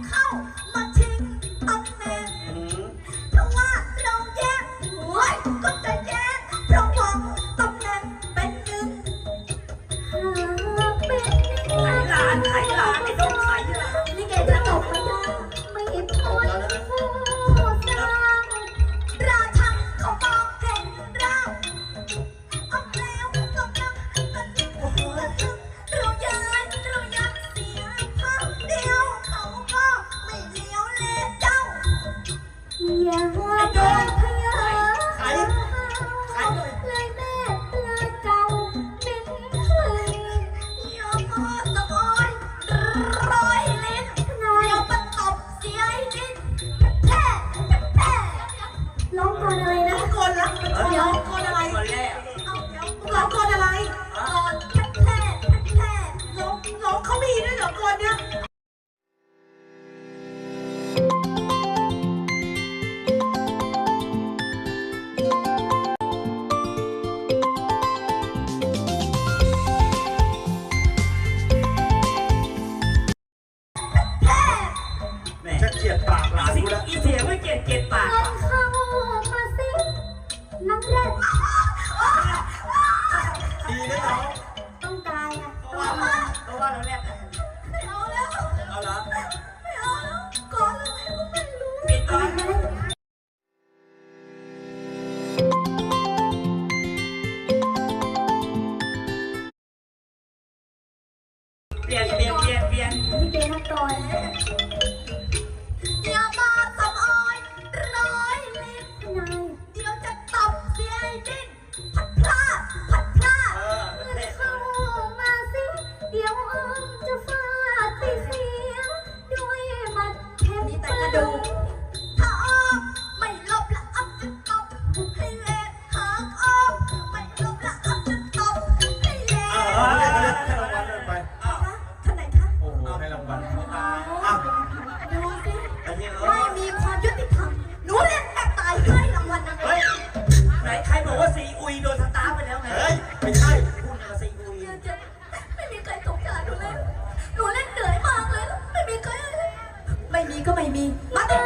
靠 เดี๋ยวกดอะไรเอาเร้องกดอะไรกดแค่แค่แค่ร้งร้องเขามีด้วยเหรอกดเนี่ยแม่เกียดปากหลานอีเสียไม่เกียดเก เปลี่ยนเปลี่ยนเปลี่ยนเปลี่ยนลิเกนักดอยเดี๋ยวมาสำออยร้อยลิตรนเดี๋ยวจะตบเสียดินผัดพลาดพัดพลาดเออเพื่อนเข้มาสิ เดี๋ยวเอจะฟาดไปเสียงด้วยมัดแท่แต่กระดูถ้าออกไม่หลบละอัพจะตบให้เละหางออกไม่หลบละอัพจะตบให้เลย me.